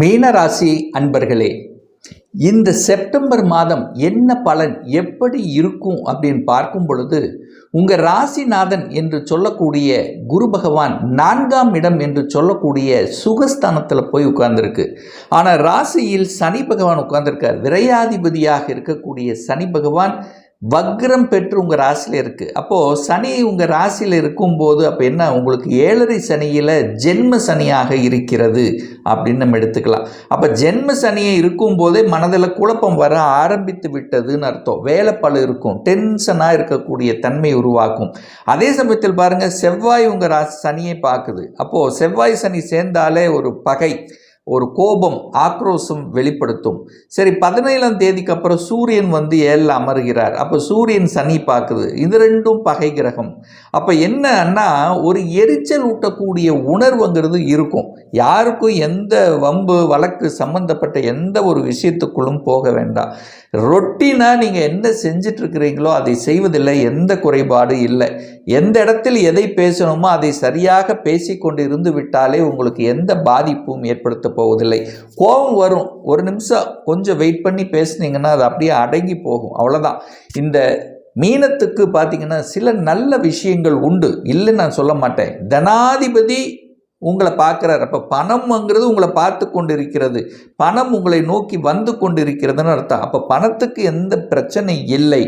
மீனராசி அன்பர்களே இந்த செப்டம்பர் மாதம் என்ன பலன் எப்படி இருக்கும் அப்படின்னு பார்க்கும் பொழுது உங்கள் ராசிநாதன் என்று சொல்லக்கூடிய குரு பகவான் நான்காம் இடம் என்று சொல்லக்கூடிய சுகஸ்தானத்தில் போய் உட்கார்ந்துருக்கு. ஆனால் ராசியில் சனி பகவான் உட்கார்ந்துருக்கார். விரையாதிபதியாக இருக்கக்கூடிய சனி பகவான் வக்ரம் பெற்று உங்கள் ராசியில் இருக்குது அப்போது சனி உங்கள் ராசியில் இருக்கும்போது அப்போ என்ன? உங்களுக்கு ஏழரை சனியில் ஜென்ம சனியாக இருக்கிறது அப்படின்னு நம்ம எடுத்துக்கலாம். அப்போ ஜென்ம சனியை இருக்கும்போதே மனதில் குழப்பம் வர ஆரம்பித்து விட்டதுன்னு அர்த்தம். வேலை பல இருக்கும். டென்ஷனாக இருக்கக்கூடிய தன்மை உருவாக்கும். அதே சமயத்தில் பாருங்கள் செவ்வாய் உங்கள் ராசி சனியை பார்க்குது. அப்போது செவ்வாய் சனி சேர்ந்தாலே ஒரு பகை. ஒரு கோபம் ஆக்ரோஷம் வெளிப்படுத்தும். சரி பதினேழாம் தேதிக்கு அப்புறம் சூரியன் வந்து ஏழில் அமர்கிறார். அப்போ சூரியன் சனி பார்க்குது. இது ரெண்டும் பகை கிரகம். அப்போ என்னன்னா ஒரு எரிச்சல் ஊட்டக்கூடிய உணர்வுங்கிறது இருக்கும். யாருக்கும் எந்த வம்பு வழக்கு சம்பந்தப்பட்ட எந்த ஒரு விஷயத்துக்குள்ளும் போக வேண்டாம். ரொட்டீனாக நீங்கள் என்ன செஞ்சிட்ருக்கிறீங்களோ அதை செய்வதில்லை எந்த குறைபாடும் இல்லை. எந்த இடத்தில் எதை பேசணுமோ அதை சரியாக பேசிக்கொண்டு இருந்து விட்டாலே உங்களுக்கு எந்த பாதிப்பும் ஏற்படுத்த போவதில்லை. கோபம் வரும். ஒரு நிமிஷம் கொஞ்சம் வெயிட் பண்ணி பேசுனீங்கன்னா அது அப்படியே அடங்கி போகும். அவ்வளோதான் இந்த மீனத்துக்கு பார்த்தீங்கன்னா சில நல்ல விஷயங்கள் உண்டு. இல்லைன்னு நான் சொல்ல மாட்டேன். தனாதிபதி உங்களை பார்க்குறாரு. அப்போ பணம்ங்கிறது உங்களை பார்த்து கொண்டு இருக்கிறது பணம் உங்களை நோக்கி வந்து கொண்டு இருக்கிறதுன்னு அர்த்தம். அப்போ பணத்துக்கு எந்த பிரச்சனை இல்லை.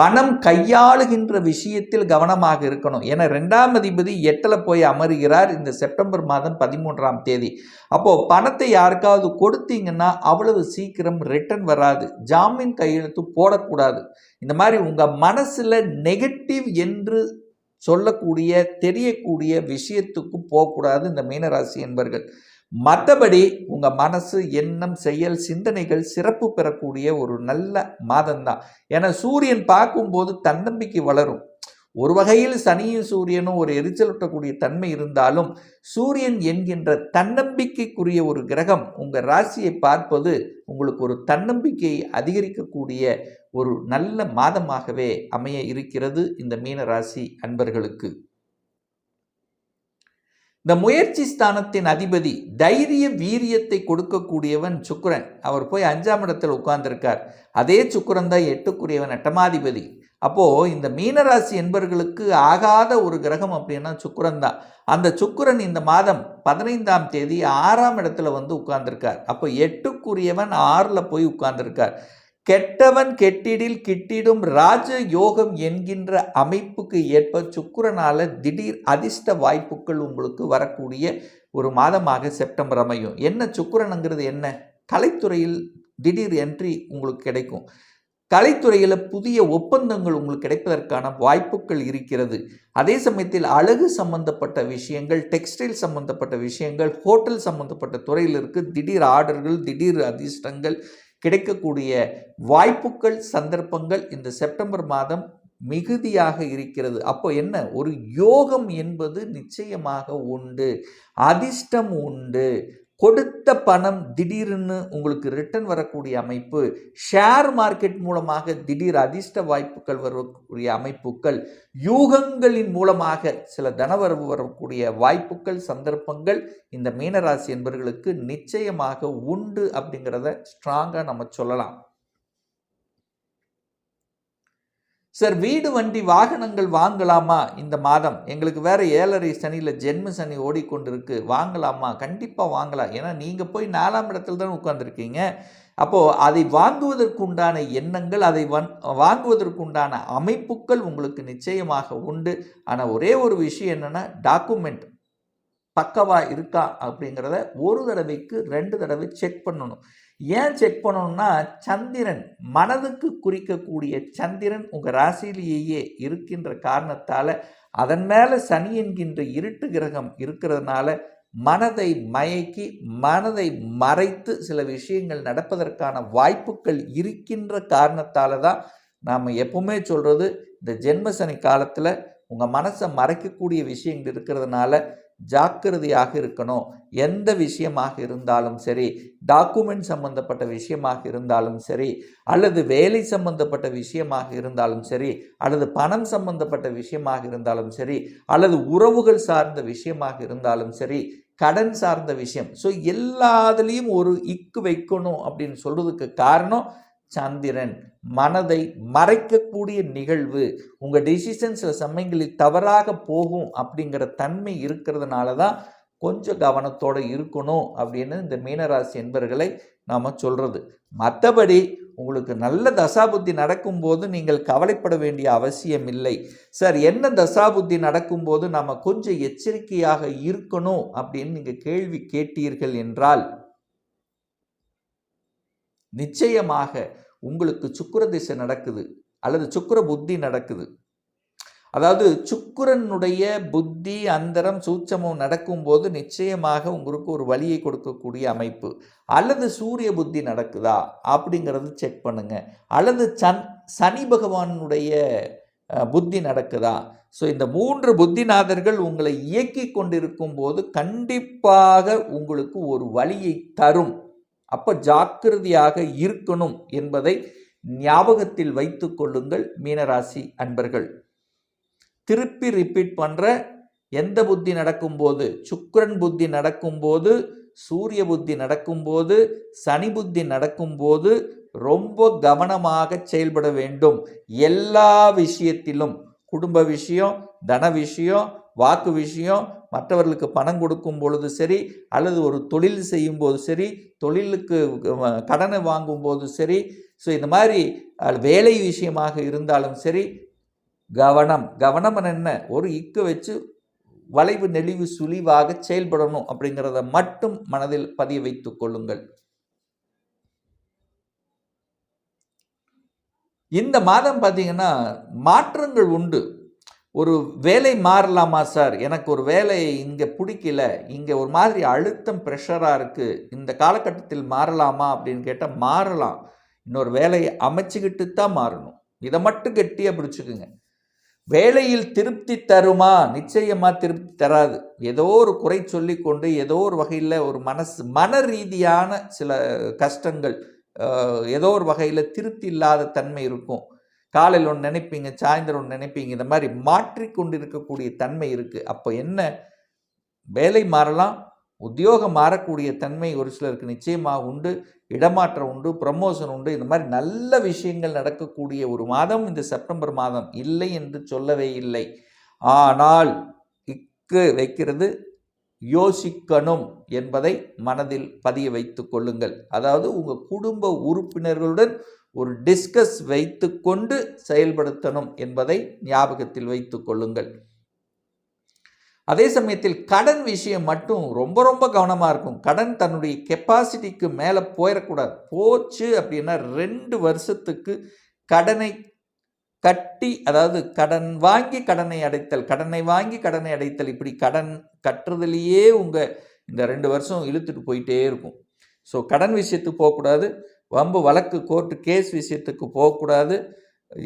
பணம் கையாளுகின்ற விஷயத்தில் கவனமாக இருக்கணும். ஏன்னா ரெண்டாம் அதிபதி எட்டில் போய் அமருகிறார். இந்த செப்டம்பர் மாதம் பதிமூன்றாம் தேதி. அப்போது பணத்தை யாருக்காவது கொடுத்தீங்கன்னா அவ்வளவு சீக்கிரம் ரிட்டர்ன் வராது. ஜாமீன் கையெழுத்து போடக்கூடாது. இந்த மாதிரி உங்கள் மனசில் நெகட்டிவ் என்று சொல்லக்கூடிய தெரியக்கூடிய விஷயத்துக்கு போகக்கூடாது இந்த மீனராசி என்பர்கள். மற்றபடி உங்கள் மனசு எண்ணம் செயல் சிந்தனைகள் சிறப்பு பெறக்கூடிய ஒரு நல்ல மாதம்தான். ஏன்னா சூரியன் பார்க்கும்போது தன்னம்பிக்கை வளரும். ஒரு வகையில் சனியும் சூரியனும் ஒரு எரிச்சலூட்டக்கூடிய தன்மை இருந்தாலும் சூரியன் என்கின்ற தன்னம்பிக்கைக்குரிய ஒரு கிரகம் உங்கள் ராசியை பார்ப்பது உங்களுக்கு ஒரு தன்னம்பிக்கையை அதிகரிக்கக்கூடிய ஒரு நல்ல மாதமாகவே அமைய இருக்கிறது இந்த மீன ராசி அன்பர்களுக்கு. இந்த முயற்சி ஸ்தானத்தின் அதிபதி தைரிய வீரியத்தை கொடுக்கக்கூடியவன் சுக்கரன். அவர் போய் அஞ்சாம் இடத்தில் உட்கார்ந்திருக்கார். அதே சுக்கரன் தான் எட்டுக்குரியவன் எட்டமாதிபதி. அப்போது இந்த மீனராசி என்பர்களுக்கு ஆகாத ஒரு கிரகம் அப்படின்னா சுக்கரன் தான். அந்த சுக்கரன் இந்த மாதம் பதினைந்தாம் தேதி ஆறாம் இடத்துல வந்து உட்கார்ந்துருக்கார். அப்போ எட்டுக்குரியவன் ஆறில் போய் உட்கார்ந்துருக்கார். கெட்டவன் கெட்டிடில் கிட்டிடும் ராஜ யோகம் என்கின்ற அமைப்புக்கு ஏற்ப சுக்கரனால திடீர் அதிர்ஷ்ட வாய்ப்புகள் உங்களுக்கு வரக்கூடிய ஒரு மாதமாக செப்டம்பர் அமையும். என்ன சுக்கரனுங்கிறது என்ன? கலைத்துறையில் திடீர் என்ட்ரி உங்களுக்கு கிடைக்கும். கலைத்துறையில் புதிய ஒப்பந்தங்கள் உங்களுக்கு கிடைப்பதற்கான வாய்ப்புகள் இருக்கிறது. அதே சமயத்தில் அழகு சம்பந்தப்பட்ட விஷயங்கள் டெக்ஸ்டைல் சம்பந்தப்பட்ட விஷயங்கள் ஹோட்டல் சம்பந்தப்பட்ட துறையில் இருக்கு. திடீர் ஆர்டர்கள் திடீர் அதிர்ஷ்டங்கள் கிடைக்கக்கூடிய வாய்ப்புகள் சந்தர்ப்பங்கள் இந்த செப்டம்பர் மாதம் மிகுதியாக இருக்கிறது. அப்போ என்ன? ஒரு யோகம் என்பது நிச்சயமாக உண்டு. அதிர்ஷ்டம் உண்டு. கொடுத்த பணம் திடீர்னு உங்களுக்கு ரிட்டர்ன் வரக்கூடிய அமைப்பு ஷேர் மார்க்கெட் மூலமாக திடீர் அதிர்ஷ்ட வாய்ப்புகள் வரக்கூடிய அமைப்புகள் யூகங்களின் மூலமாக சில தனவரவு வரக்கூடிய வாய்ப்புகள் சந்தர்ப்பங்கள் இந்த மீனராசி என்பவர்களுக்கு நிச்சயமாக உண்டு அப்படிங்கிறத ஸ்ட்ராங்காக நம்ம சொல்லலாம். சார் வீடு வண்டி வாகனங்கள் வாங்கலாமா இந்த மாதம்? எங்களுக்கு வேறு ஏழரை சனியில் ஜென்ம சனி ஓடிக்கொண்டிருக்கு. வாங்கலாமா? கண்டிப்பாக வாங்கலாம். ஏன்னா நீங்கள் போய் நாலாம் இடத்துல தான் உட்காந்துருக்கீங்க அப்போது அதை வாங்குவதற்குண்டான எண்ணங்கள் அதை வன் வாங்குவதற்குண்டான அமைப்புகள் உங்களுக்கு நிச்சயமாக உண்டு. ஆனால் ஒரே ஒரு விஷயம் என்னென்னா டாக்குமெண்ட் பக்கவாக இருக்கா அப்படிங்கிறத ஒரு தடவைக்கு ரெண்டு தடவை செக் பண்ணணும். ஏன் செக் பண்ணணும்னா சந்திரன் மனதுக்கு குறிக்கக்கூடிய சந்திரன் உங்கள் ராசியிலேயே இருக்கின்ற காரணத்தால் அதன் மேலே சனி என்கின்ற இருட்டு கிரகம் இருக்கிறதுனால மனதை மயக்கி மனதை மறைத்து சில விஷயங்கள் நடப்பதற்கான வாய்ப்புகள் இருக்கின்ற காரணத்தால் தான் நாம் எப்பவுமே சொல்கிறது இந்த ஜென்மசனி காலத்தில் உங்கள் மனசை மறைக்கக்கூடிய விஷயங்கள் இருக்கிறதுனால ஜாக்கிரதையாக இருக்கணும். எந்த விஷயமாக இருந்தாலும் சரி டாக்குமெண்ட் சம்பந்தப்பட்ட விஷயமாக இருந்தாலும் சரி அல்லது வேலை சம்பந்தப்பட்ட விஷயமாக இருந்தாலும் சரி அல்லது பணம் சம்பந்தப்பட்ட விஷயமாக இருந்தாலும் சரி அல்லது உறவுகள் சார்ந்த விஷயமாக இருந்தாலும் சரி கடன் சார்ந்த விஷயம். ஸோ எல்லாத்துலேயும் ஒரு இக்கு வைக்கணும் அப்படின்னு சொல்கிறதுக்கு காரணம் சந்திரன் மனதை மறைக்கக்கூடிய நிகழ்வு உங்கள் டெசிஷன் சில சமயங்களில் தவறாக போகும் அப்படிங்கிற தன்மை இருக்கிறதுனால தான் கொஞ்சம் கவனத்தோடு இருக்கணும் அப்படின்னு இந்த மீனராசி என்பர்களை நாம் சொல்கிறது மற்றபடி உங்களுக்கு நல்ல தசாபுத்தி நடக்கும்போது நீங்கள் கவலைப்பட வேண்டிய அவசியம் இல்லை. சார் என்ன தசாபுத்தி நடக்கும்போது நம்ம கொஞ்சம் எச்சரிக்கையாக இருக்கணும் அப்படின்னு நீங்கள் கேள்வி கேட்டீர்கள் என்றால் நிச்சயமாக உங்களுக்கு சுக்கிர திசை நடக்குது அல்லது சுக்கர புத்தி நடக்குது. அதாவது சுக்கிரனுடைய புத்தி அந்தரம் சூட்சமும் நடக்கும்போது நிச்சயமாக உங்களுக்கு ஒரு வழியை கொடுக்கக்கூடிய அமைப்பு. அல்லது சூரிய புத்தி நடக்குதா அப்படிங்கிறது செக் பண்ணுங்க. அல்லது சன் சனி பகவானுடைய புத்தி நடக்குதா? ஸோ இந்த மூன்று புத்திநாதர்கள் உங்களை இயக்கி கொண்டிருக்கும் போது கண்டிப்பாக உங்களுக்கு ஒரு வழியை தரும். அப்போ ஜாக்கிரதையாக இருக்கணும் என்பதை ஞாபகத்தில் வைத்து கொள்ளுங்கள் மீனராசி அன்பர்கள். திருப்பி ரிப்பீட் பண்ணுற எந்த புத்தி நடக்கும்போது சுக்கரன் புத்தி நடக்கும்போது சூரிய புத்தி நடக்கும்போது சனி புத்தி நடக்கும்போது ரொம்ப கவனமாக செயல்பட வேண்டும். எல்லா விஷயத்திலும் குடும்ப விஷயம் தன விஷயம் வாக்கு விஷயம் மற்றவர்களுக்கு பணம் கொடுக்கும் பொழுது சரி அல்லது ஒரு தொழில் செய்யும் போது சரி தொழிலுக்கு கடனை வாங்கும் போது சரி ஸோ இந்த மாதிரி வேலை விஷயமாக இருந்தாலும் சரி கவனம் கவனம் என்ன? ஒரு இக்கு வச்சு வளைவு நெளிவு சுழிவாக செயல்படணும் அப்படிங்கிறத மட்டும் மனதில் பதிய வைத்துக் கொள்ளுங்கள். இந்த மாதம் பார்த்தீங்கன்னா மாற்றங்கள் உண்டு. ஒரு வேலை மாறலாமா சார்? எனக்கு ஒரு வேலை இங்கே பிடிக்கல. இங்கே ஒரு மாதிரி அழுத்தம் ப்ரெஷராக இருக்குது இந்த காலகட்டத்தில் மாறலாமா அப்படின்னு கேட்டால் மாறலாம். இன்னொரு வேலையை அமைச்சுக்கிட்டு தான் மாறணும். இதை மட்டும் கெட்டியாக பிடிச்சுக்குங்க. வேலையில் திருப்தி தருமா? நிச்சயமாக திருப்தி தராது. ஏதோ ஒரு குறை சொல்லிக்கொண்டு ஏதோ ஒரு வகையில் ஒரு மனசு மன ரீதியான சில கஷ்டங்கள் ஏதோ ஒரு வகையில் திருப்தி இல்லாத தன்மை இருக்கும். காலையில் ஒன்று நினைப்பீங்க சாயந்தரம் ஒன்று நினைப்பீங்க இந்த மாதிரி மாற்றிக்கொண்டு இருக்கக்கூடிய தன்மை இருக்குது அப்போ என்ன? வேலை மாறலாம் உத்தியோகம் மாறக்கூடிய தன்மை ஒரு சிலருக்கு நிச்சயமாக உண்டு இடமாற்றம் உண்டு ப்ரமோஷன் உண்டு இந்த மாதிரி நல்ல விஷயங்கள் நடக்கக்கூடிய ஒரு மாதம் இந்த செப்டம்பர் மாதம் இல்லை என்று சொல்லவே இல்லை. ஆனால் இக்கு வைக்கிறது யோசிக்கணும் என்பதை மனதில் பதிய வைத்து கொள்ளுங்கள். அதாவது உங்கள் குடும்ப உறுப்பினர்களுடன் ஒரு டிஸ்கஸ் வைத்துக்கொண்டு செயல்படுத்தணும் என்பதை ஞாபகத்தில் வைத்துக் கொள்ளுங்கள். அதே சமயத்தில் கடன் விஷயம் மட்டும் ரொம்ப ரொம்ப கவனமாக இருக்கும். கடன் தன்னுடைய கெப்பாசிட்டிக்கு மேலே போயிடக்கூடாது போச்சு அப்படின்னா ரெண்டு வருஷத்துக்கு கடனை கட்டி அதாவது கடன் வாங்கி கடனை அடைத்தல் கடனை வாங்கி கடனை அடைத்தல் இப்படி கடன் கட்டுறதுலேயே உங்கள் இந்த ரெண்டு வருஷம் இழுத்துட்டு போயிட்டே இருக்கும். ஸோ கடன் விஷயத்துக்கு போகக்கூடாது. வம்பு வழக்கு கோர்ட்டு கேஸ் விஷயத்துக்கு போகக்கூடாது.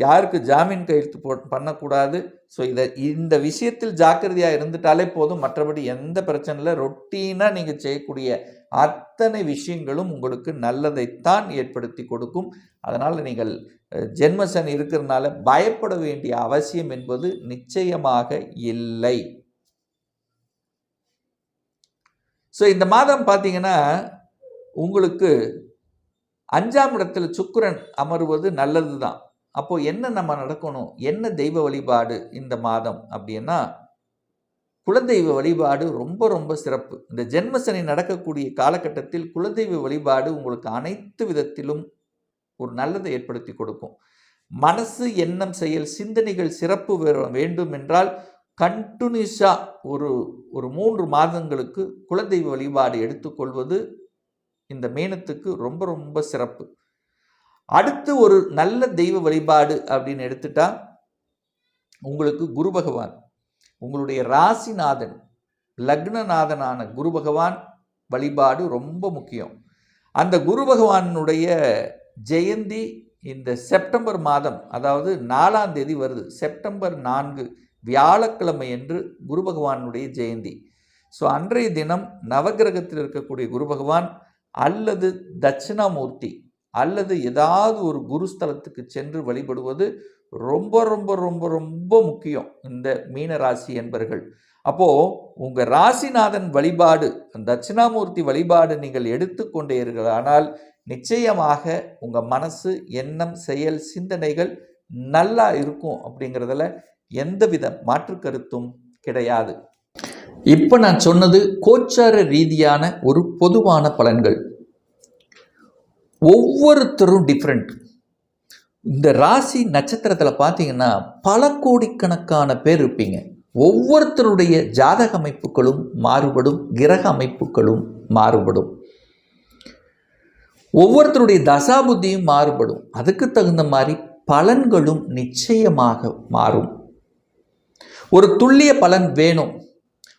யாருக்கு ஜாமீன் கையெழுத்து போ பண்ணக்கூடாது. ஸோ இதை இந்த விஷயத்தில் ஜாக்கிரதையாக இருந்துட்டாலே போதும். மற்றபடி எந்த பிரச்சனையில் இல்லை ரொட்டீனாக நீங்கள் செய்யக்கூடிய அத்தனை விஷயங்களும் உங்களுக்கு நல்லதைத்தான் ஏற்படுத்தி கொடுக்கும். அதனால் நீங்கள் ஜென்மசன் இருக்கிறதுனால பயப்பட வேண்டிய அவசியம் என்பது நிச்சயமாக இல்லை. ஸோ இந்த மாதம் பார்த்தீங்கன்னா உங்களுக்கு அஞ்சாம் இடத்துல சுக்கரன் அமருவது நல்லது தான் அப்போ என்ன நம்ம நடக்கணும்? என்ன தெய்வ வழிபாடு இந்த மாதம் அப்படின்னா குலதெய்வ வழிபாடு ரொம்ப ரொம்ப சிறப்பு. இந்த ஜென்மசனி நடக்கக்கூடிய காலகட்டத்தில் குலதெய்வ வழிபாடு உங்களுக்கு அனைத்து விதத்திலும் ஒரு நல்லதை ஏற்படுத்தி கொடுக்கும். மனசு எண்ணம் செயல் சிந்தனைகள் சிறப்பு வேண்டும் என்றால் கண்டினியூஸாக ஒரு ஒரு மூன்று மாதங்களுக்கு குலதெய்வ வழிபாடு எடுத்துக்கொள்வது இந்த மேனத்துக்கு ரொம்ப ரொம்ப சிறப்பு. அடுத்து ஒரு நல்ல தெய்வ வழிபாடு அப்படின்னு எடுத்துட்டா உங்களுக்கு குரு பகவான் உங்களுடைய ராசிநாதன் லக்னநாதனான குரு பகவான் வழிபாடு ரொம்ப முக்கியம். அந்த குரு பகவானுடைய ஜெயந்தி இந்த செப்டம்பர் மாதம் அதாவது நாலாம் தேதி வருது செப்டம்பர் நான்கு வியாழக்கிழமை என்று குரு பகவானுடைய ஜெயந்தி. ஸோ அன்றைய தினம் நவகிரகத்தில் இருக்கக்கூடிய குரு பகவான் அல்லது தட்சிணாமூர்த்தி அல்லது ஏதாவது ஒரு குருஸ்தலத்துக்கு சென்று வழிபடுவது ரொம்ப ரொம்ப ரொம்ப ரொம்ப முக்கியம் இந்த மீனராசி என்பர்கள். அப்போது உங்கள் ராசிநாதன் வழிபாடு தட்சிணாமூர்த்தி வழிபாடு நீங்கள் எடுத்துக்கொண்டீர்களானால் நிச்சயமாக உங்கள் மனசு எண்ணம் செயல் சிந்தனைகள் நல்லா இருக்கும் அப்படிங்கிறதுல எந்தவித மாற்று கருத்தும் கிடையாது. இப்போ நான் சொன்னது கோச்சார ரீதியான ஒரு பொதுவான பலன்கள். ஒவ்வொருத்தரும் டிஃப்ரெண்ட் இந்த ராசி நட்சத்திரத்தில் பார்த்தீங்கன்னா பல கோடிக்கணக்கான பேர் இருப்பீங்க. ஒவ்வொருத்தருடைய ஜாதக அமைப்புகளும் மாறுபடும் கிரக அமைப்புகளும் மாறுபடும். ஒவ்வொருத்தருடைய தசாபுத்தியும் மாறுபடும். அதுக்கு தகுந்த மாதிரி பலன்களும் நிச்சயமாக மாறும். ஒரு துல்லிய பலன் வேணும்.